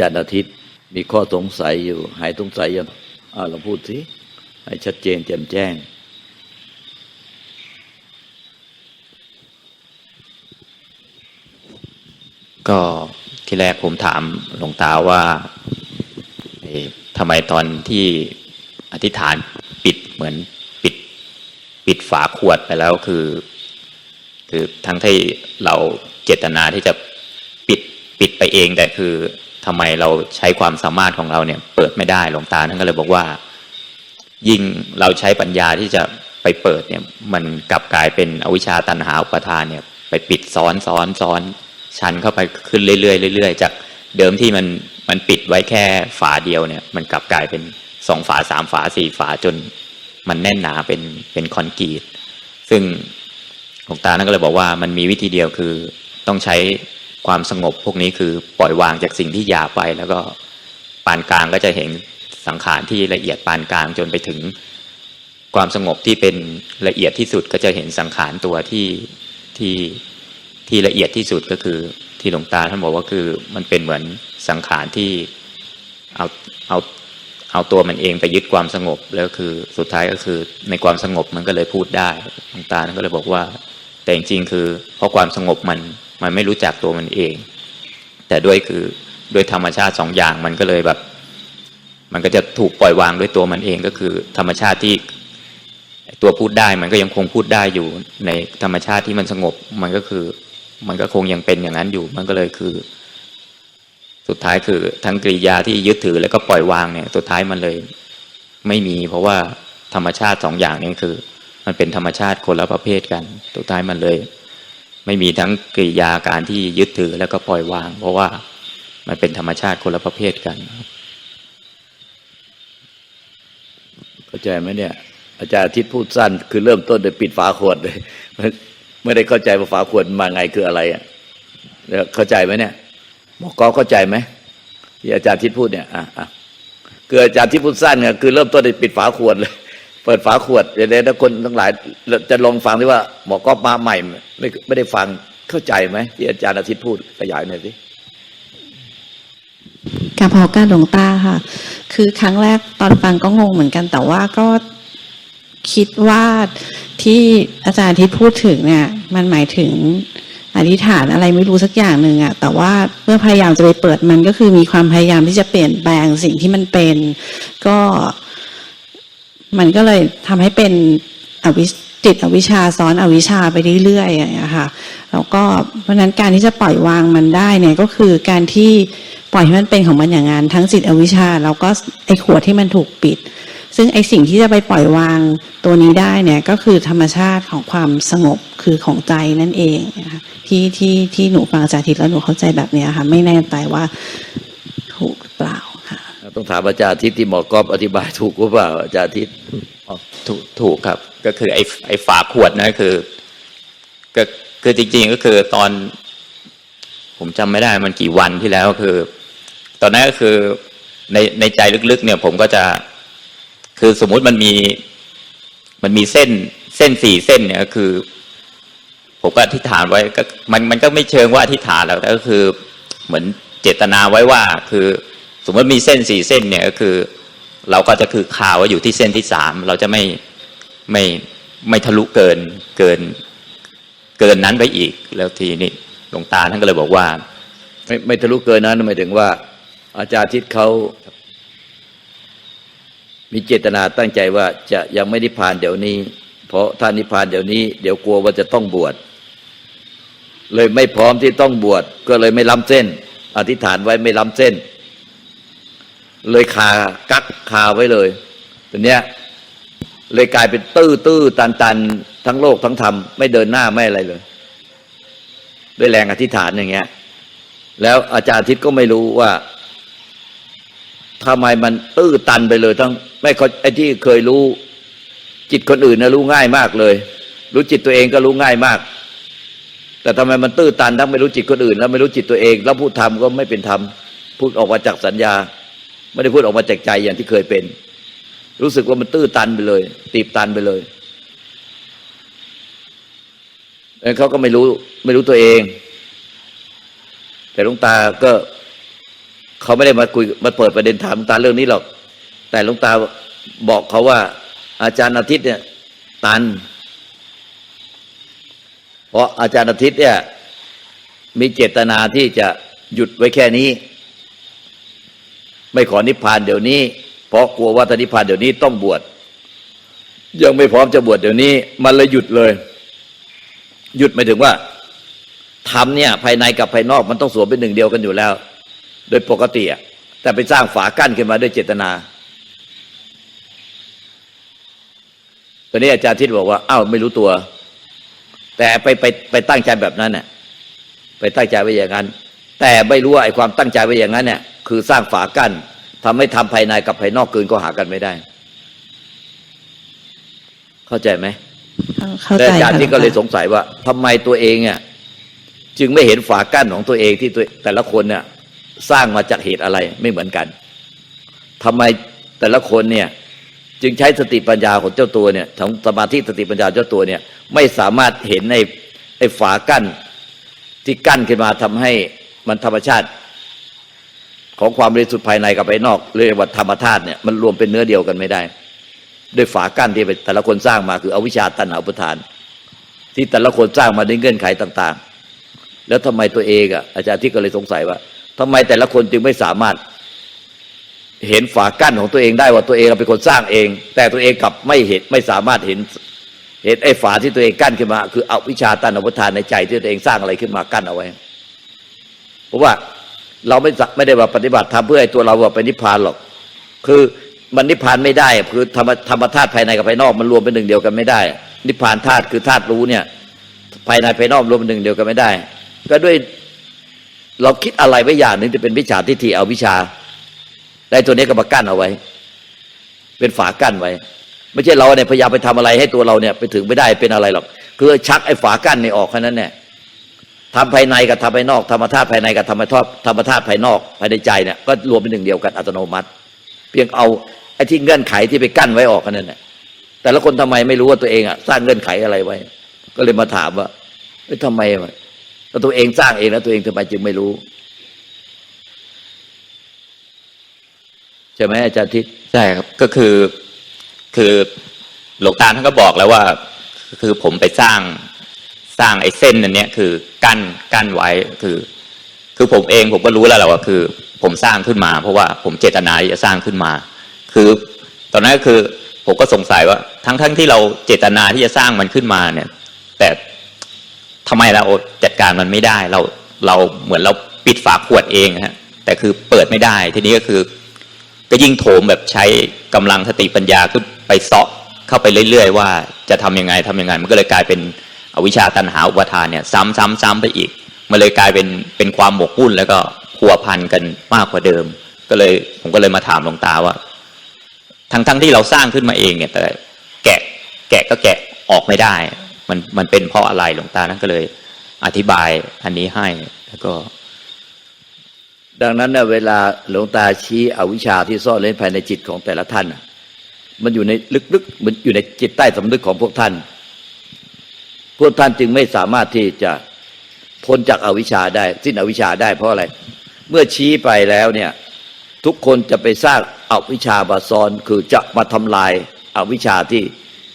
จารย์อาทิตย์มีข้อสงสัยอยู่ หายสงสัยยังอ่าเราพูดสิให้ชัดเจนแจ่มแจ้ง ก็ที่แรกผมถามหลวงตาว่าทำไมตอนที่อธิษฐานปิดเหมือนปิด ปิดฝาขวดไปแล้วคือ คือทั้งที่เราเจตนาที่จะปิดปิดไปเองแต่คือ ทำไมเราใช้ความสามารถของเราเนี่ย เปิดไม่ได้หลวงตาท่านก็เลยบอกว่า ยิ่งเราใช้ปัญญาที่จะไปเปิดเนี่ย มันกลับกลายเป็นอวิชชาตันหาอุปทานเนี่ย ไปปิดซ้อนซ้อนซ้อนชันเข้าไปขึ้นเรื่อยๆเรื่อยๆจากเดิมที่มันมันปิดไว้แค่ฝาเดียวเนี่ย มันกลับกลายเป็นสองฝาสามฝาสี่ฝาจนมันแน่นหนาเป็นเป็นคอนกรีตซึ่งหลวงตานั่นก็เลยบอกว่ามันมีวิธีเดียวคือต้องใช้ ความสงบพวกนี้คือปล่อยวางจากสิ่งที่หยาบไป แล้วก็ปานกลางก็จะเห็นสังขารที่ละเอียดปานกลางจนไปถึง ความสงบที่เป็นละเอียดที่สุดก็จะเห็นสังขารตัวที่ที่ที่ละเอียดที่สุดก็คือ ที่หลวงตาท่านบอกว่าคือมันเป็นเหมือนสังขารที่เอาเอาเอาตัวมันเองไปยึดความสงบแล้วคือสุดท้ายก็คือในความสงบมันก็เลยพูดได้หลวงตาท่านก็เลยบอกว่า แต่จริงๆคือเพราะความสงบมัน มันไม่รู้จักตัวมันเอง แต่ด้วยคือด้วยธรรมชาติสองอย่างมันก็เลยแบบ มันก็จะถูกปล่อยวางด้วยตัวมันเองก็คือ ธรรมชาติที่ตัวพูดได้มันก็ยังคงพูดได้อยู่ในธรรมชาติที่มันสงบ มันก็คือ มันก็คงยังเป็นอย่างนั้นอยู่ มันก็เลยคือ สุดท้ายคือทั้งกริยาที่ยึดถือแล้วก็ปล่อยวางเนี่ย สุดท้ายมันเลย ไม่มี เพราะว่าธรรมชาติสองอย่างนี้คือ มันเป็นธรรมชาติคนละประเภทกัน สุดท้ายมันเลย ไม่มีทั้งกริยาการที่ยึดถือแล้วก็ปล่อยวาง เพราะว่ามันเป็นธรรมชาติคนละประเภทกันเข้าใจไหมเนี่ย อาจารย์ทิตย์พูดสั้น คือเริ่มต้นโดยปิดฝาขวดเลยไม่ได้เข้าใจว่าฝาขวดมาไงคืออะไรอะแล้วเข้าใจไหมเนี่ยหมอกอเข้าใจไหมที่อาจารย์ทิตย์พูดเนี่ยอะอะคืออาจารย์ที่พูดสั้นเนี่ยคือเริ่มต้นโดยปิดฝาขวดเลย เปิดฝาขวดเดี๋ยวถ้าคนทั้งหลาย จะลองฟังที่ว่า หมอกอฟมาใหม่ไม่ไม่ได้ฟังเข้าใจไหมที่อาจารย์อาทิตย์พูดขยายหน่อยสิกับพอการหลวงตาค่ะ คือครั้งแรกตอนฟังก็งงเหมือนกัน แต่ว่าก็คิดว่าที่อาจารย์ที่พูดถึงเนี่ย มันหมายถึงอธิษฐานอะไรไม่รู้สักอย่างหนึ่งอะแต่ว่าเมื่อพยายามจะไปเปิดมันก็คือมีความพยายามที่จะเปลี่ยนแปลงสิ่งที่มันเป็น ก็ มันก็เลยทำให้เป็นอวิจิตอวิชาซ้อนอวิชาไปเรื่อยๆอย่างเงี้ยค่ะแล้วก็เพราะนั้นการที่จะปล่อยวางมันได้เนี่ยก็คือการที่ปล่อยให้มันเป็นของมันอย่างนั้นทั้งจิตอวิชาแล้วก็ไอ้ขวดที่มันถูกปิด ซึ่งไอ้สิ่งที่จะไปปล่อยวางตัวนี้ได้เนี่ยก็คือธรรมชาติของความสงบคือของใจนั่นเองที่ที่ที่หนูฟังอาจารย์ทิตแล้วหนูเข้าใจแบบเนี้ยค่ะไม่แน่ใจว่าถูกหรือเปล่าค่ะ ต้องถามอาจารย์อาทิตย์ที่หมอกอฟอธิบายถูกหรือเปล่าอาจารย์อาทิตย์ถูกถูกครับ ก็คือไอ้ไอ้ฝาขวดนะคือก็คือจริง ๆ ก็คือตอน ผมจำไม่ได้มันกี่วันที่แล้วคือ ตอนนั้นก็คือในในใจลึกๆ เนี่ย ผมก็จะ คือสมมุติมันมี มันมีเส้นเส้นสี่เส้นเนี่ยก็คือ ผมก็อธิษฐานไว้ก็มันมันก็ไม่เชิงว่าอธิษฐานแล้วแต่ก็คือ เหมือนเจตนาไว้ว่าคือ สมมติมีเส้นสี่เส้นเนี่ยก็คือ เราก็จะคือคาไว้อยู่ที่เส้นที่สามเราจะไม่ไม่ไม่ทะลุเกินเกินเกินนั้นไปอีก แล้วทีนี้หลวงตาท่านก็เลยบอกว่า ไม่ไม่ทะลุเกินนั้นหมายถึงว่า อาจารย์อาทิตย์เขามีเจตนาตั้งใจว่าจะยังไม่นิพพานเดี๋ยวนี้ เพราะถ้านิพพานเดี๋ยวนี้ เดี๋ยวกลัวว่าจะต้องบวชเลยไม่พร้อมที่ต้องบวชก็เลยไม่ล้ำเส้น อธิษฐานไว้ไม่ล้ำเส้น เลยคากักคาไว้เลยตัวเนี้ยเลยกลายเป็นตื้อตื้อตันตันทั้งโลกทั้งธรรมไม่เดินหน้าไม่อะไรเลย ด้วยแรงอธิษฐานอย่างเงี้ย แล้วอาจารย์ทิตย์ก็ไม่รู้ว่าทำไมมันตื้อตันไปเลย ทั้งไม่เขาไอ้ที่เคยรู้ จิตคนอื่นนะรู้ง่ายมากเลย รู้จิตตัวเองก็รู้ง่ายมาก แต่ทำไมมันตื้อตันทั้งไม่รู้จิตคนอื่น แล้วไม่รู้จิตตัวเอง แล้วพูดธรรมก็ไม่เป็นธรรมพูดออกมาจากสัญญา ไม่ได้พูดออกมาจากใจอย่างที่เคยเป็น รู้สึกว่ามันตื้อตันไปเลย ตีบตันไปเลยแล้วเขาก็ไม่รู้ไม่รู้ตัวเอง แต่หลวงตาก็เขาไม่ได้มาคุยมาเปิดประเด็นถามหลวงตาเรื่องนี้หรอก แต่หลวงตาบอกเขาว่า อาจารย์อาทิตย์เนี่ย ตัน เพราะอาจารย์อาทิตย์เนี่ย มีเจตนาที่จะหยุดไว้แค่นี้ ไม่ขอนิพพานเดี๋ยวนี้ เพราะกลัวว่าถ้านิพพานเดี๋ยวนี้ต้องบวชยังไม่พร้อมจะบวชเดี๋ยวนี้ มันเลยหยุดเลย หยุดหมายถึงว่าทำเนี่ย ภายในกับภายนอกมันต้องสวมเป็นหนึ่งเดียวกันอยู่แล้ว โดยปกติอะแต่ไปสร้างฝากั้นขึ้นมาด้วยเจตนาตอนนี้อาจารย์ทิศบอกว่าอ้าวไม่รู้ตัว แต่ไปไปไปตั้งใจแบบนั้นน่ะไปตั้งใจไว้อย่างนั้น แต่ไม่รู้ว่าไอ้ความตั้งใจไว้อย่างนั้นเนี่ย คือสร้างฝากั้นทำให้ทำภายในกับภายนอกเกินก็หากันไม่ได้ เข้าใจไหมเข้าแต่ใจอาจารย์ค่ะที่ก็เลยสงสัยว่าทำไมตัวเองอะจึงไม่เห็นฝากั้นของตัวเองที่ตัวแต่ละคนเนี่ยสร้างมาจากเหตุอะไรไม่เหมือนกันทำไมแต่ละคนเนี่ยจึงใช้สติปัญญาของเจ้าตัวเนี่ยของสมาธิสติปัญญาเจ้าตัวเนี่ย ไม่สามารถเห็นในไอ้ฝากั้นที่กั้นขึ้นมาทำให้มันธรรมชาติ ของความบริสุทธิ์ภายในกับภายนอกเรียกว่าธรรมธาตุเนี่ยมันรวมเป็นเนื้อเดียวกันไม่ได้ ด้วยฝากั้นที่แต่ละคนสร้างมาคืออวิชชาตัณหาอุปทาน ที่แต่ละคนสร้างมาด้วยเงื่อนไขต่างๆ แล้วทำไมตัวเองอะอาจารย์ที่ก็เลยสงสัยว่าทำไมแต่ละคนจึงไม่สามารถ เห็นฝากั้นของตัวเองได้ว่าตัวเองเป็นคนสร้างเอง แต่ตัวเองกลับไม่เห็นไม่สามารถเห็นเห็นไอ้ฝาที่ตัวเองกั้นขึ้นมา คืออวิชชาตัณหาอุปทานในใจที่ตัวเองสร้างอะไรขึ้นมากั้นเอาไว้ เพราะว่า เราไม่ไม่ได้ว่าปฏิบัติทำเพื่อให้ตัวเราว่าไปนิพพานหรอก คือมันนิพพานไม่ได้คือธรรมธรรมธาตุภายในกับภายนอกมันรวมเป็นหนึ่งเดียวกันไม่ได้ นิพพานธาตุคือธาตุรู้เนี่ย ภายในภายนอกรวมเป็นหนึ่งเดียวกันไม่ได้ ก็ด้วยเราคิดอะไรไว้อย่างหนึ่งจะเป็นวิชาทิฏฐิเอาวิชาได้ตัวนี้ก็มากั้นเอาไว้ เป็นฝากั้นไว้ ไม่ใช่เราเนี่ยพยายามไปทำอะไรให้ตัวเราเนี่ยไปถึงไม่ได้เป็นอะไรหรอกคือชักไอ้ฝากั้นนี่ออกแค่นั้นเนี่ย ทำภายในกับทำภายนอกธรรมธาตุภายในกับธรรมธาตุธรรมธาตุภายนอกภายในใจเนี่ยก็รวมเป็นหนึ่งเดียวกันอัตโนมัติ เพียงเอาไอ้ที่เงื่อนไขที่ไปกั้นไว้ออกกันนั่นแหละแต่ละคนทำไมไม่รู้ว่าตัวเองอะสร้างเงื่อนไขอะไรไว้ ก็เลยมาถามว่าเอ้ยทำไมวะแล้วตัวเองสร้างเองแล้วตัวเองทำไมจึงไม่รู้ใช่ไหมอาจารย์ทิศใช่ครับก็คือคือหลวงตาท่านก็บอกแล้วว่า คือผมไปสร้าง สร้างไอ้เส้นอันเนี้ยคือกั้นกั้นไว้คือ คือผมเองผมก็รู้แล้วแหละว่าคือ ผมสร้างขึ้นมา เพราะว่าผมเจตนาจะสร้างขึ้นมา คือตอนนั้นก็คือผมก็สงสัยว่าทั้งทั้งที่เราเจตนาที่จะสร้างมันขึ้นมาเนี่ย แต่ทำไมเราจัดการมันไม่ได้เราเราเหมือนเราปิดฝาขวดเองฮะแต่คือเปิดไม่ได้ทีนี้ก็คือ ก็ยิ่งโถมแบบใช้กำลังสติปัญญาขึ้นไปเซาะเข้าไปเรื่อยๆว่าจะทำยังไงทำยังไง มันก็เลยกลายเป็น อวิชชาตันหาอุปทานเนี่ยซ้ำซ้ำซ้ำไปอีกมันเลยกลายเป็นเป็นความหมกมุ่นแล้วก็พัวพันกันมากกว่าเดิม ก็เลยผมก็เลยมาถามหลวงตาว่า ทั้งทั้งที่เราสร้างขึ้นมาเองเนี่ยแต่แกะแกะก็แกะออกไม่ได้ มันมันเป็นเพราะอะไรหลวงตานั้นก็เลย อธิบายอันนี้ให้แล้วก็ ดังนั้นเน่ยเวลาหลวงตาชี้อวิชชาที่ซ่อนเร้นภายในจิตของแต่ละท่านมันอยู่ในลึกๆมันอยู่ในจิตใต้สำนึกของพวกท่าน พวกท่านจึงไม่สามารถที่จะพ้นจากอาวิชชาได้ สิ้นอวิชชาได้เพราะอะไร เมื่อชี้ไปแล้วเนี่ย ทุกคนจะไปสร้างอวิชชาบาซอนคือจะมาทำลายอาวิชชาที่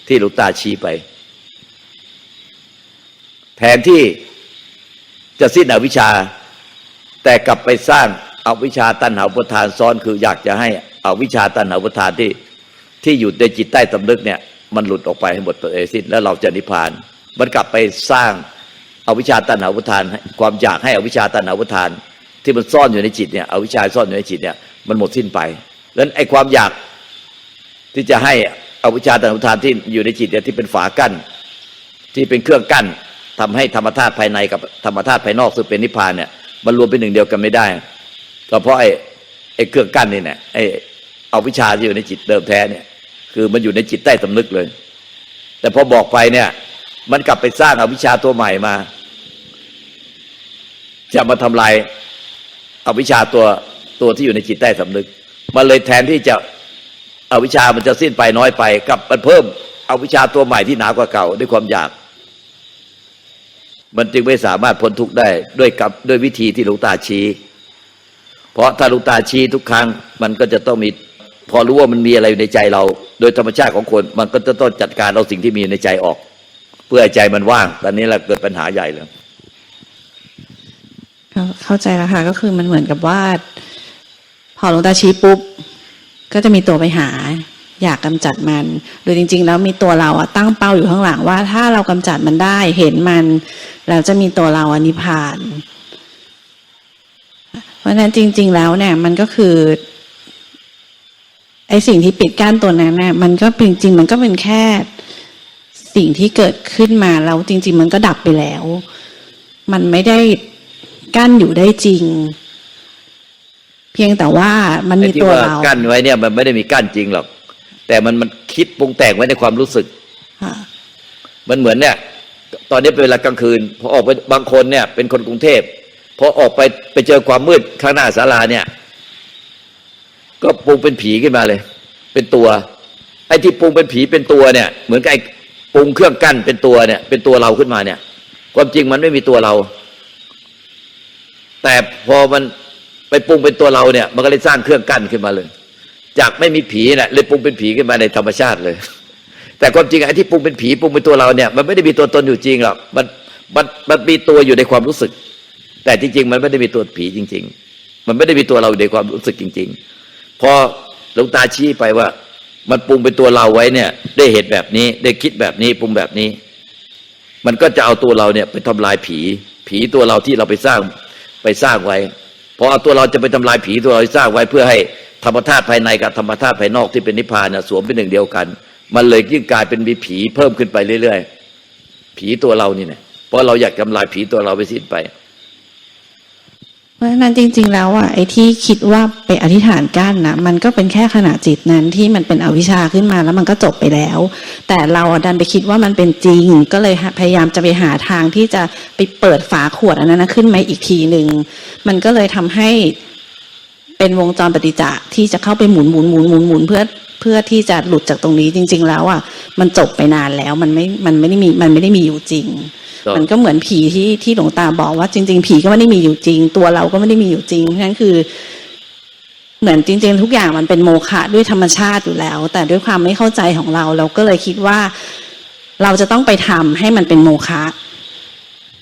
ที่หลวงตาชี้ไปแทนที่จะสิ้นอวิชชา แต่กลับไปสร้างอาวิชชาตันหาอุปทานซ้อน คืออยากจะให้อวิชชาตันหาอุปทานที่ที่อยู่ในจิตใต้สำนึกเนี่ย มันหลุดออกไปให้หมดตัวเองสิ้นแล้วเราจะนิพพาน มันกลับไปสร้างอาวิชชาตันหาอุทาน ความอยากให้อวิชชาตันหาอุทาน ที่มันซ่อนอยู่ในจิตเนี่ยอวิชชาซ่อนอยู่ในจิตเนี่ยมันหมดสิ้นไปแล้วไอ้ความอยากที่จะให้อวิชชาตันหาอุทานที่อยู่ในจิตเนี่ยที่เป็นฝากั้น ที่เป็นเครื่องกั้นทำให้ธรรมธาตุภายในกับธรรมธาตุภายนอกซึ่งเป็นนิพพานเนี่ยมันรวมเป็นหนึ่งเดียวกันไม่ได้ก็เพราะไอ้ไอ้เครื่องกั้นนี่เนี่ยไอ้เอาวิชาที่อยู่ในจิตเดิมแท้เนี่ย คือมันอยู่ในจิตใต้สำนึกเลย แต่พอบอกไปเนี่ย มันกลับไปสร้างอาวิชชาตัวใหม่มา จะมาทำลายอาวิชชาตัวตัวที่อยู่ในจิตใต้สำนึก มันเลยแทนที่จะอวิชชามันจะสิ้นไปน้อยไปกลับมันเพิ่มอวิชชาตัวใหม่ที่หนากว่าเก่าด้วยความอยาก มันจึงไม่สามารถพ้นทุกข์ได้ด้วยกับด้วยวิธีที่หลวงตาชี้ เพราะถ้าหลูกตาชี้ทุกครั้ง มันก็จะต้องมีพอรู้ว่ามันมีอะไรอยู่ในใจเรา โดยธรรมชาติของคน มันก็จะต้องจัดการเอาสิ่งที่มีในใจออก พื่อใจมันว่าง ตอนนี้แหละเกิดปัญหาใหญ่เลยเข้าเข้าใจแล้วค่ะก็คือมันเหมือนกับว่า พอหลวงตาชี้ปุ๊บ ก็จะมีตัวไปหา อยากกำจัดมันโดยจริง ๆ แล้วมีตัวเราอะตั้งเป้าอยู่ข้างหลังว่า ถ้าเรากำจัดมันได้เห็นมัน แล้วจะมีตัวเราอนิพาน เพราะฉะนั้นจริง ๆ แล้วเนี่ย มันก็คือไอสิ่งที่ปิดกั้นตัวนั้นเนี่ยมันก็จริงๆมันก็เป็นแค่ สิ่งที่เกิดขึ้นมาแล้วจริง ๆ มันก็ดับไปแล้ว มันไม่ได้กั้นอยู่ได้จริง เพียงแต่ว่ามันมีไอ้ที่ตัวว่าเรากั้นไว้เนี่ย มันไม่ได้มีกั้นจริงหรอก แต่มันมันคิดปรุงแต่งไว้ในความรู้สึกค่ะมันเหมือนเนี่ย ตอนนี้เป็นเวลากลางคืนพอออกไปบางคนเนี่ย เป็นคนกรุงเทพพอออกไปไปเจอความมืดข้างหน้าศาลาเนี่ย ก็ปรุงเป็นผีขึ้นมาเลย เป็นตัวไอ้ที่ปรุงเป็นผีเป็นตัวเนี่ย เหมือนกับไอ้ ปรุงเครื่องกั้นเป็นตัวเนี่ย เป็นตัวเราขึ้นมาเนี่ย ความจริงมันไม่มีตัวเรา แต่พอมันไปปรุงเป็นตัวเราเนี่ย มันก็เลยสร้างเครื่องกั้นขึ้นมาเลย จากไม่มีผีเนี่ยเลยปรุงเป็นผีขึ้นมาในธรรมชาติเลย แต่ความจริงไอ้ที่ปรุงเป็นผีปรุงเป็นตัวเราเนี่ย มันไม่ได้มีตัวตนอยู่จริงหรอกมันมันมันมีตัวอยู่ในความรู้สึก แต่จริง ๆ มันไม่ได้มีตัวผีจริง ๆ มันไม่ได้มีตัวเราอยู่ในความรู้สึกจริง ๆ พอหลวงตาชี้ไปว่า มันปรุงเป็นตัวเราไว้เนี่ย ได้เหตุแบบนี้ได้คิดแบบนี้ปรุงแบบนี้ มันก็จะเอาตัวเราเนี่ยไปทำลายผี ผีตัวเราที่เราไปสร้างไปสร้างไว้พอเอาตัวเราจะไปทำลายผีตัวเราที่สร้างไว้เพื่อให้ธรรมธาตุภายในกับธรรมธาตุภายนอกที่เป็นนิพพานนะสวมเป็นหนึ่งเดียวกัน มันเลยยิ่งกลายเป็นมีผีเพิ่มขึ้นไปเรื่อย ๆ ผีตัวเรานี่เนี่ยเพราะเราอยากทำลายผีตัวเราไปสิ้นไป เพราะฉะนั้นจริง ๆ แล้วอะไอ้ที่คิดว่าไปอธิษฐานกั้นนะมันก็เป็นแค่ขณะจิตนั้นที่มันเป็นอวิชชาขึ้นมาแล้วมันก็จบไปแล้ว แต่เราดันไปคิดว่ามันเป็นจริง ก็เลยพยายามจะไปหาทางที่จะไปเปิดฝาขวดอันนั้นขึ้นมาอีกทีหนึ่งมันก็เลยทำให้เป็นวงจรปฏิจจะที่จะเข้าไปหมุนหมุนหมุนหมุนหมุนเพื่อ เพื่อที่จะหลุดจากตรงนี้จริง ๆ แล้วอะมันจบไปนานแล้วมันไม่มันไม่ได้มีมันไม่ได้มีอยู่จริงครับมันก็เหมือนผีที่ที่หลวงตาบอกว่าจริง ๆ ผีก็ไม่ได้มีอยู่จริง ตัวเราก็ไม่ได้มีอยู่จริงเพราะฉะนั้นคือเหมือนจริง ๆ ทุกอย่างมันเป็นโมฆะด้วยธรรมชาติอยู่แล้ว แต่ด้วยความไม่เข้าใจของเรา เราก็เลยคิดว่าเราจะต้องไปทำให้มันเป็นโมฆะ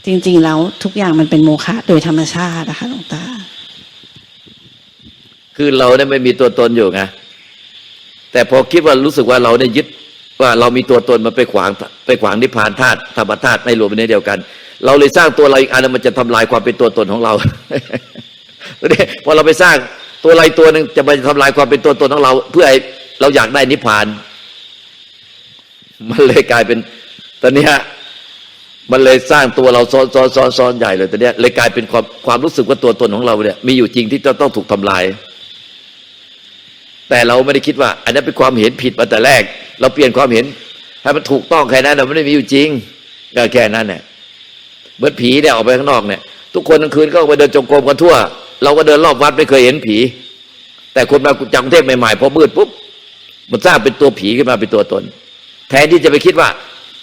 จริง ๆ แล้วทุกอย่างมันเป็นโมฆะโดยธรรมชาตินะคะหลวงตา คือเราเนี่ยไม่มีตัวตนอยู่ไง แต่พอคิดว่ารู้สึกว่าเราได้ยึดว่าเรามีตัวตนมันไปขวางไปขวางนิพพานธาตุธรรมธาตุไม่รวมเป็นเดียวกัน เราเลยสร้างตัวเราอีกอันมันจะทำลายความเป็นตัวตนของเราเนี่ยพอเราไปสร้างตัวอะไรตัวหนึ่งจะมาทำลายความเป็นตัวตนของเรา เพื่อให้เราอยากได้นิพพาน มันเลยกลายเป็นตอนนี้มันเลยสร้างตัวเราซ้อนซ้อนซ้อนซ้อนใหญ่เลยตอนนี้เลยกลายเป็นความความรู้สึกว่าตัวตนของเราเนี่ยมีอยู่จริงที่จะต้องถูกทำลาย แต่เราไม่ได้คิดว่า อันนั้นเป็นความเห็นผิดมาแต่แรก เราเปลี่ยนความเห็นให้มันถูกต้องแค่นั้นเราไม่ได้มีอยู่จริงก็แค่นั้นเนี่ยเหมือนผีเนี่ยออกไปข้างนอกเนี่ย ทุกคนกลางคืนก็ไปเดินจงกรมกันทั่ว เราก็เดินรอบวัดไม่เคยเห็นผี แต่คนมาจากกรุงเทพใหม่ๆพอมืดปุ๊บมันสร้างเป็นตัวผีขึ้นมาเป็นตัวตน แทนที่จะไปคิดว่า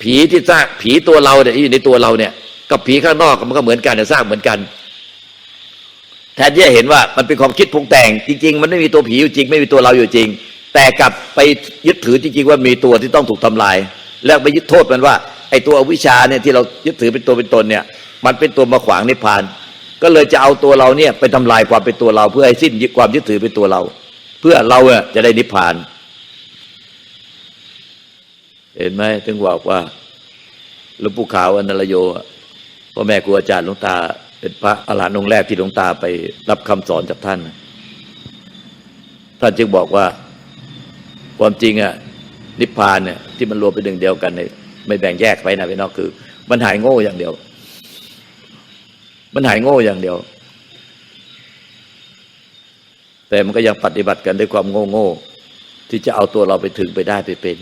ผีที่สร้างผีตัวเราเนี่ยอยู่ในตัวเราเนี่ย กับผีข้างนอกมันก็เหมือนกันแต่สร้างเหมือนกัน แทนที่จะเห็นว่ามันเป็นความคิดปรุงแต่ง จริง ๆ มันไม่มีตัวผีอยู่จริง ไม่มีตัวเราอยู่จริง แต่กลับไปยึดถือจริงๆว่ามีตัวที่ต้องถูกทำลาย แล้วไปยึดโทษมันว่าไอ้ตัวอวิชชาเนี่ยที่เรายึดถือเป็นตัวเป็นตนเนี่ย มันเป็นตัวมาขวางนิพพาน ก็เลยจะเอาตัวเราเนี่ยไปทำลายความเป็นตัวเรา เพื่อให้สิ้นความยึดถือเป็นตัวเรา เพื่อเราเนี่ยจะได้นิพพาน เห็นไหมถึงบอกว่าหลวงปู่ขาวอนันตโยพ่อแม่ครูอาจารย์หลวงตา เป็นพระอรหันต์องค์แรกที่หลวงตาไปรับคำสอนจากท่าน ท่านจึงบอกว่า ความจริงอะนิพพานเนี่ยที่มันรวมเป็นหนึ่งเดียวกันเนี่ยไม่แบ่งแยกไปนะพี่น้องคือ มันหายโง่อย่างเดียว มันหายโง่อย่างเดียว แต่มันก็ยังปฏิบัติกันด้วยความโง่โง่ๆที่จะเอาตัวเราไปถึงไปได้ไปเป็น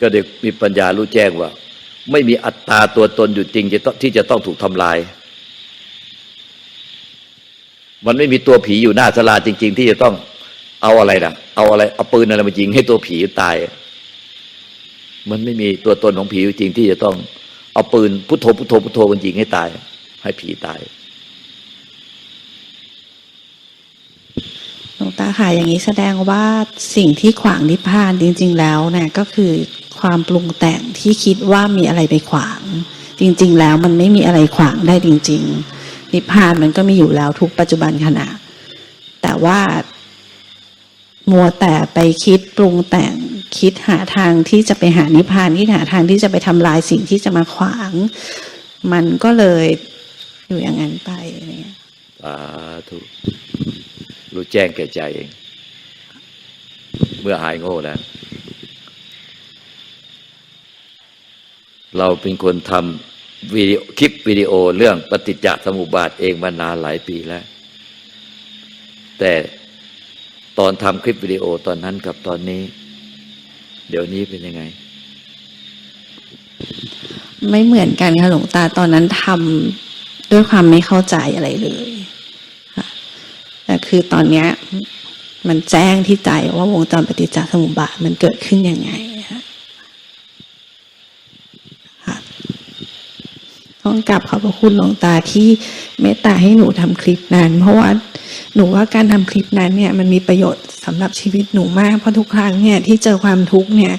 ก็เด็กมีปัญญารู้แจ้งว่า ไม่มีอัตตาตัวตนอยู่จริงที่จะต้องถูกทำลาย มันไม่มีตัวผีอยู่หน้าสลาจริง ๆ ที่จะต้องเอาอะไรนะเอาอะไรเอาปืนอะไรมายิงให้ตัวผีตาย มันไม่มีตัวตนของผีจริงที่จะต้องเอาปืนพุทโธพุทโธพุทโธมันยิงให้ตาย ให้ผีตาย หลวง ตาค่ะอย่างนี้แสดงว่าสิ่งที่ขวางนิพพานจริง ๆ แล้วเนี่ยก็คือความปรุงแต่งที่คิดว่ามีอะไรไปขวาง จริง ๆ แล้วมันไม่มีอะไรขวางได้จริง ๆ นิพพานมันก็มีอยู่แล้วทุกปัจจุบันขณะ แต่ว่ามัวแต่ไปคิดปรุงแต่งคิดหาทางที่จะไปหานิพพานที่หาทางที่จะไปทำลายสิ่งที่จะมาขวาง มันก็เลยอยู่อย่างนั้นไปอะไรเงี้ยสาธุ รู้แจ้งแก่ใจเอง เมื่อหายโง่แล้ว เราเป็นคนทำวิดีโอคลิปวิดีโอเรื่องปฏิจจสมุปบาทเองมานานหลายปีแล้ว แต่ตอนทำคลิปวิดีโอตอนนั้นกับตอนนี้ เดี๋ยวนี้เป็นยังไง ไม่เหมือนกันค่ะหลวงตาตอนนั้นทำด้วยความไม่เข้าใจอะไรเลย แต่คือตอนเนี้ยมันแจ้งที่ใจว่าวงจรปฏิจจสมุปบาทมันเกิดขึ้นยังไงค่ะต้องกลับขอบพระคุณหลวงตาที่เมตตาให้หนูทำคลิปนั้น เพราะว่าหนูว่าการทำคลิปนั้นเนี่ยมันมีประโยชน์สำหรับชีวิตหนูมากเพราะทุกครั้งเนี่ยที่เจอความทุกข์เนี่ย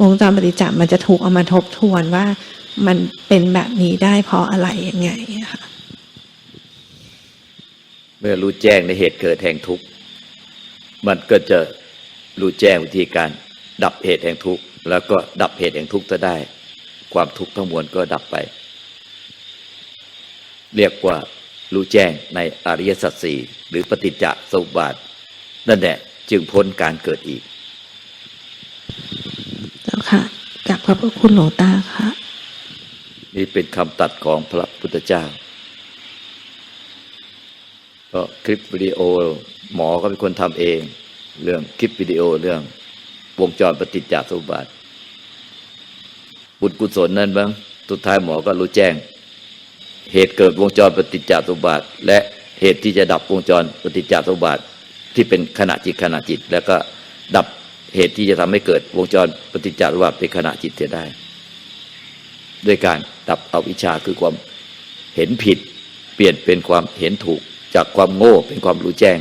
วงจรปฏิจจมันจะถูกเอามาทบทวนว่ามันเป็นแบบนี้ได้เพราะอะไรยังไงค่ะ เมื่อรู้แจ้งในเหตุเกิดแห่งทุกข์มันก็จะรู้แจ้งวิธีการดับเหตุแห่งทุกข์แล้วก็ดับเหตุแห่งทุกข์จะได้ ความทุกข์ทั้งมวลก็ดับไป เรียกว่ารู้แจ้งในอริยสัจสี่หรือปฏิจจสมุปบาท นั่นแหละจึงพ้นการเกิดอีก เจ้าค่ะกลับขอบพระคุณหลวงตาค่ะ นี่เป็นคำตัดของพระพุทธเจ้า ก็คลิปวิดีโอหมอก็เป็นคนทำเอง เรื่องคลิปวิดีโอเรื่องวงจรปฏิจจสมุปบาทบุญกุศลนั่นบ้างสุดท้ายหมอก็รู้แจ้ง เหตุเกิดวงจรปฏิจจสมุปบาทและเหตุที่จะดับวงจรปฏิจจสมุปบาทที่เป็นขณะจิตขณะจิต แล้วก็ดับเหตุที่จะทำให้เกิดวงจรปฏิจจสมุปบาทเป็นขณะจิตเสียได้ ด้วยการดับอวิชชาคือความเห็นผิด เปลี่ยนเป็นความเห็นถูก จากความโง่เป็นความรู้แจ้ง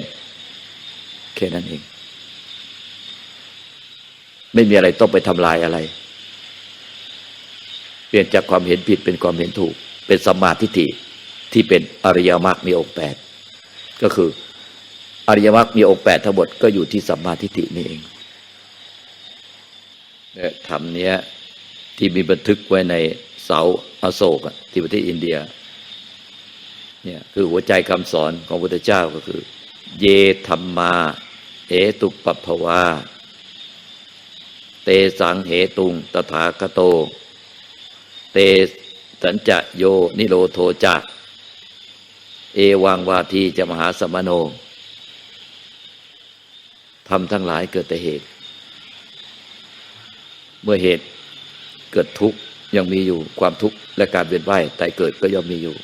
แค่นั้นเอง ไม่มีอะไรต้องไปทำลายอะไร เปลี่ยนจากความเห็นผิดเป็นความเห็นถูก เป็นสัมมาทิฏฐิที่เป็นอริยมรรคมีองค์แปดก็คือ อริยมรรคมีองค์แปดทั้งหมดก็อยู่ที่สัมมาทิฏฐินี่เองเนี่ยธรรมเนี้ยที่มีบันทึกไว้ในเสาอโศกที่ประเทศอินเดีย เนี่ยคือหัวใจคำสอนของพระพุทธเจ้าก็คือ เยธรรมา เหตุปัปภวา เตสังเหตุงตถาคโต เตสัญจะโยนิโรโทจะเอวังวาทีจะมหาสมโนทำทั้งหลายเกิดแต่เหตุ เมื่อเหตุเกิดทุกข์ยังมีอยู่ความทุกข์และการเวียนว่ายตายเกิดก็ย่อมมีอยู่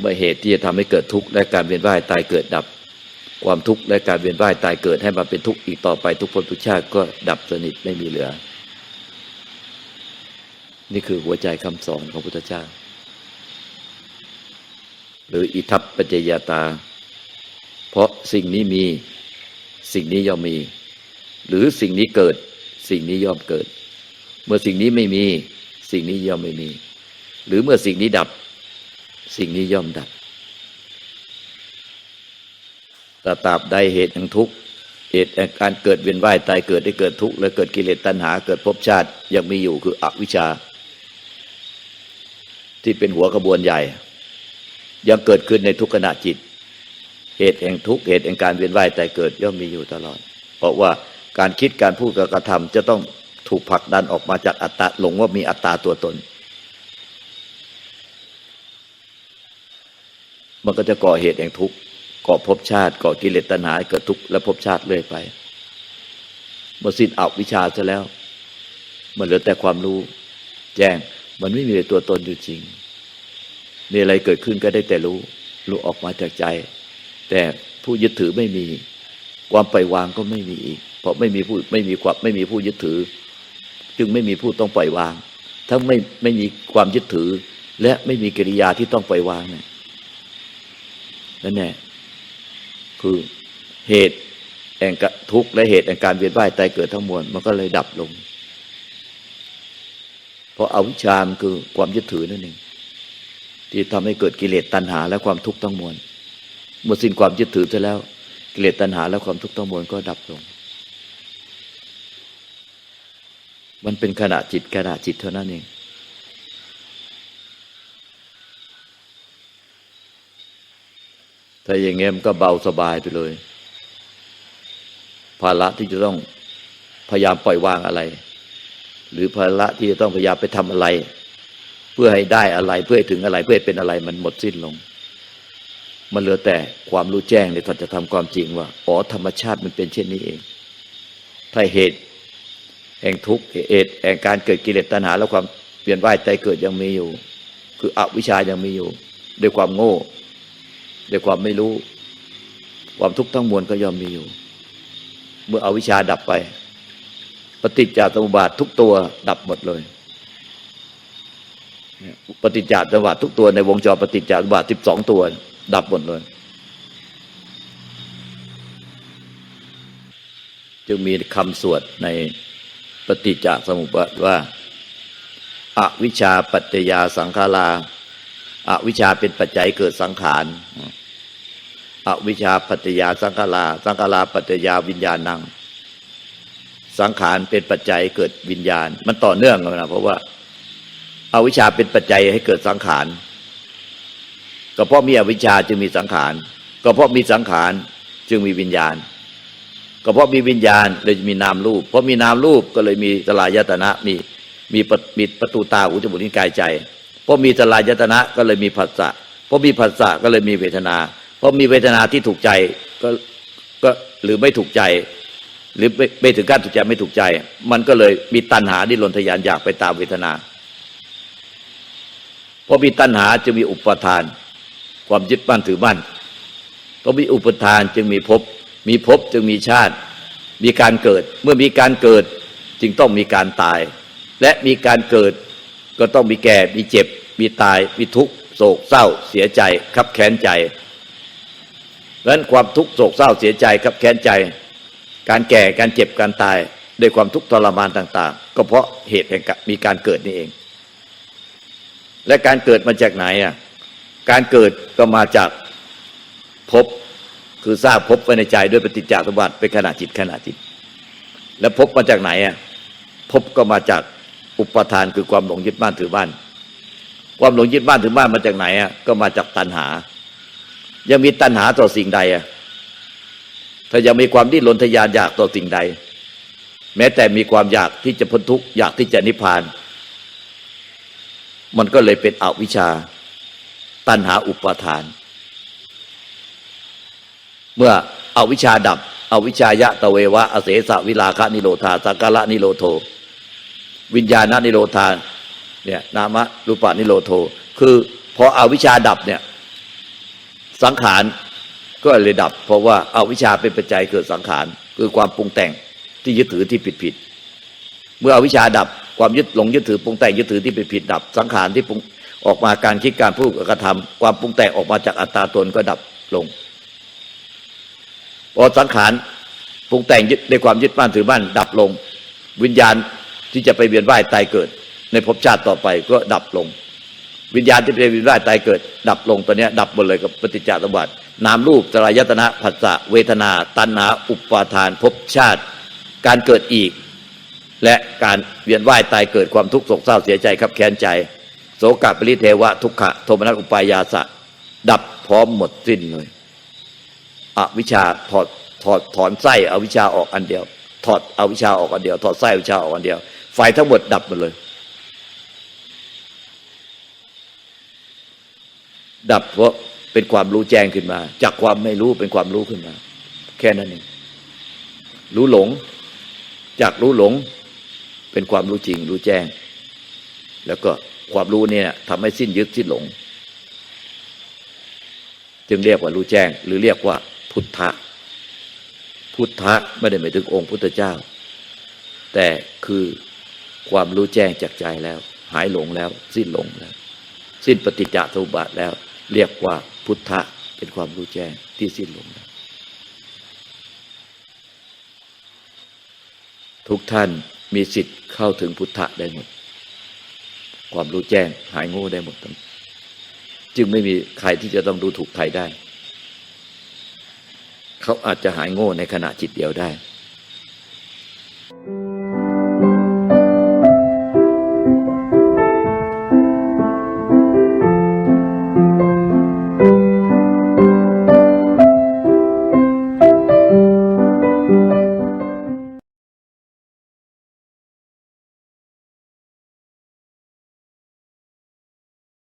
เมื่อเหตุที่จะทำให้เกิดทุกข์และการเวียนว่ายตายเกิดดับ ความทุกข์และการเวียนว่ายตายเกิดให้มาเป็นทุกข์อีกต่อไปทุกภพทุกชาติก็ดับสนิทไม่มีเหลือ นี่คือหัวใจคำสอนของพุทธเจ้า หรืออิทัปปัจจยตา เพราะสิ่งนี้มีสิ่งนี้ย่อมมี หรือสิ่งนี้เกิด สิ่งนี้ย่อมเกิด เมื่อสิ่งนี้ไม่มี สิ่งนี้ย่อมไม่มี หรือเมื่อสิ่งนี้ดับ สิ่งนี้ย่อมดับต่ตราบใดเหตุแห่งทุกข์เหตุแห่งการเกิดเวียนว่ายตายเกิดได้เกิดทุกข์และเกิดกิเลสตัณหา เกิดภพชาติยังมีอยู่คืออวิชชา ที่เป็นหัวกระบวนใหญ่ ยังเกิดขึ้นในทุกขณะจิต เหตุแห่งทุกข์เหตุแห่งการเวียนว่ายตายเกิดย่อมมีอยู่ตลอด เพราะว่าการคิดการพูดการกระทำจะต้องถูกผลักดันออกมาจากอัตตาหลงว่ามีอัตตาตัวตน มันก็จะก่อเหตุแห่งทุกข์ก่อภพชาติก่อกิเลสตัณหาให้เกิดทุกข์และภพชาติเรื่อยไปเมื่อสิ้นอวิชชาซะแล้ว มันเหลือแต่ความรู้ แจ้งมันไม่มีตัวตนอยู่จริง มีอะไรเกิดขึ้นก็ได้แต่รู้ รู้ออกมาจากใจ แต่ผู้ยึดถือไม่มี ความปล่อยวางก็ไม่มีอีก เพราะไม่มีผู้ไม่มีความไม่มีผู้ยึดถือ จึงไม่มีผู้ต้องปล่อยวางถ้าไม่ไม่มีความยึดถือ และไม่มีกิริยาที่ต้องปล่อยวางเนี่ย นั่นแน่คือเหตุแห่งกะทุกข์และเหตุแห่งการเวียนว่ายตายเกิดทั้งมวลมันก็เลยดับลง เพราะอาวิชชามนคือความยึดถือนั่นเองที่ทำให้เกิดกิเลสตัณหา และความทุกข์ทั้งมวลเมื่อสิ้นความยึดถือไปแล้ว กิเลสตัณหา และความทุกข์ทั้งมวลก็ดับลง มันเป็นขณะจิตขณะจิตเท่านั้นเอง ถ้าอย่างเงี้ยมันก็เบาสบายไปเลย ภาระที่จะต้องพยายามปล่อยวางอะไร หรือภาระที่จะต้องพยายามไปทำอะไร เพื่อให้ได้อะไรเพื่อให้ถึงอะไร เพื่อให้เป็นอะไรมันหมดสิ้นลง มันเหลือแต่ความรู้แจ้งในสัจธรรมความจริงว่าอ๋อธรรมชาติมันเป็นเช่นนี้เอง ถ้าเหตุแห่งทุกข์เหตุแห่งการเกิดกิเลสตัณหาและความเปลี่ยนว่ายตายเกิดยังมีอยู่ คืออวิชชายังมีอยู่ ด้วยความโง่ ด้วยความไม่รู้ ความทุกข์ทั้งมวลก็ย่อมมีอยู่ เมื่ออวิชชาดับไป ปฏิจจสมุปบาททุกตัวดับหมดเลยเนี่ยปฏิจจสมุปบาททุกตัวในวงจรปฏิจจสมุปบาทสิบสองตัว ดับหมดเลย จึงมีคำสวดในปฏิจจสมุปบาทว่าอาวิชชาปัจจยาสังขารา อวิชชาเป็นปัจจัยเกิดสังขารอวิชชาปัจจยาสังขาราสังขาราปัจจยาวิญญาณัง สังขารเป็นปัจจัยเกิดวิญญาณ มันต่อเนื่องกันนะเพราะว่าอาวิชชาเป็นปัจจัยให้เกิดสังขารก็เพราะมีอวิชชาจึงมีสังขารก็เพราะมีสังขารจึงมีวิญญาณ ก็เพราะมีวิญญาณเลยมีนามรูป เพราะมีนามรูปก็เลยมีสลายตนะมีมีปมีประตูตาหูจมูกลิ้นกายใจ เพราะมีสลายตนะก็เลยมีผัสสะเพราะมีผัสสะก็เลยมีเวทนา เพราะมีเวทนาที่ถูกใจก็ก็หรือไม่ถูกใจ หรือไม่ไม่ถึงขั้นถูกใจไม่ถูกใจ มันก็เลยมีตัณหาที่ลนทยานอยากไปตามเวทนาเพราะมีตัณหาจึงมีอุปทาน ความยึดมั่นถือมั่นเพราะมีอุปทานจึงมีภพมีภพจึงมีชาติ มีการเกิด เมื่อมีการเกิดจึงต้องมีการตาย และมีการเกิด ก็ต้องมีแก่ มีเจ็บ มีตาย มีทุกข์โศกเศร้า เสียใจคับแค้นใจเพราะนั้นความทุกข์โศกเศร้าเสียใจคับแค้นใจ การแก่ การเจ็บ การตายด้วยความทุกข์ทรมานต่าง ๆ ก็เพราะเหตุแห่งมีการเกิดนี่เอง และการเกิดมาจากไหนอะ การเกิดก็มาจากภพคือสร้างภพไว้ในใจด้วยปฏิจจสมบัติเป็นขณะจิตขณะจิต แล้วภพมาจากไหนอะภพก็มาจาก อุปทานคือความหลงยึดบ้านถือบ้าน ความหลงยึดบ้านถือบ้านมาจากไหนอะก็มาจากตัณหา ยังมีตัณหาต่อสิ่งใดอะถ้ายังมีความดิ้นรนทยานอยากต่อสิ่งใด แม้แต่มีความอยากที่จะพ้นทุกข์อยากที่จะนิพพาน มันก็เลยเป็นอวิชชา ตัณหาอุปทาน เมื่ออวิชชาดับ อวิชชายะตะเววะ อเสสะวิลาคะนิโรธาสังกะละนิโรโท วิญญาณนิโรธาเนี่ยนามะรูปะนิโรโท คือพออวิชาดับเนี่ยสังขารก็เลยดับ เพราะว่าอาวิชาเป็นปัจจัยเกิดสังขารคือความปรุงแต่งที่ยึดถือที่ผิดผิด เมื่ออวิชาดับความยึดหลงยึดถือปรุงแต่งยึดถือที่ผิดผิดดับ สังขารที่ปรุงออกมาการคิดการพูดกระทำความปรุงแต่งออกมาจากอัตตาตนก็ดับลงพอสังขารปรุงแต่งยึดในความยึดบ้านถือบ้านดับลง วิญญาณ ที่จะไปเวียนว่ายตายเกิด ในภพชาติต่อไปก็ดับลง วิญญาณที่ไปเวียนว่ายตายเกิด ดับลงตัวนี้ดับหมดเลยกับปฏิจจสมบัตินามรูปสลายตนะผัสสะเวทนา ตัณหา อุปาทานภพชาติ การเกิดอีก และการเวียนว่ายตายเกิดความทุกข์โศกเศร้าเสียใจครับแค้นใจ โสกะปริเทวะทุกขะโทมนัสอุปายาสะ ดับพร้อมหมดสิ้นเลยอวิชชาถอดถอดถอนไส้อวิชชาออกอันเดียว ถอดอวิชชาออกอันเดียว ถอดไส้อวิชชาออกอันเดียว ไฟทั้งหมดดับหมดเลย ดับเพราะเป็นความรู้แจ้งขึ้นมา จากความไม่รู้เป็นความรู้ขึ้นมา แค่นั้นเองรู้หลง จากรู้หลง เป็นความรู้จริง รู้แจ้ง แล้วก็ความรู้เนี่ยทำให้สิ้นยึดสิ้นหลง จึงเรียกว่ารู้แจ้ง หรือเรียกว่า พุทธะพุทธะไม่ได้หมายถึงองค์พุทธเจ้า แต่คือ ความรู้แจ้งจากใจแล้ว หายหลงแล้ว สิ้นหลงแล้ว สิ้นปฏิจจสมุปบาทแล้ว เรียกว่าพุทธะเป็นความรู้แจ้งที่สิ้นหลงแล้วทุกท่านมีสิทธิ์เข้าถึงพุทธะได้หมด ความรู้แจ้งหายโง่ได้หมดทั้งจึงไม่มีใครที่จะต้องดูถูกใครได้ เขาอาจจะหายโง่ในขณะจิตเดียวได้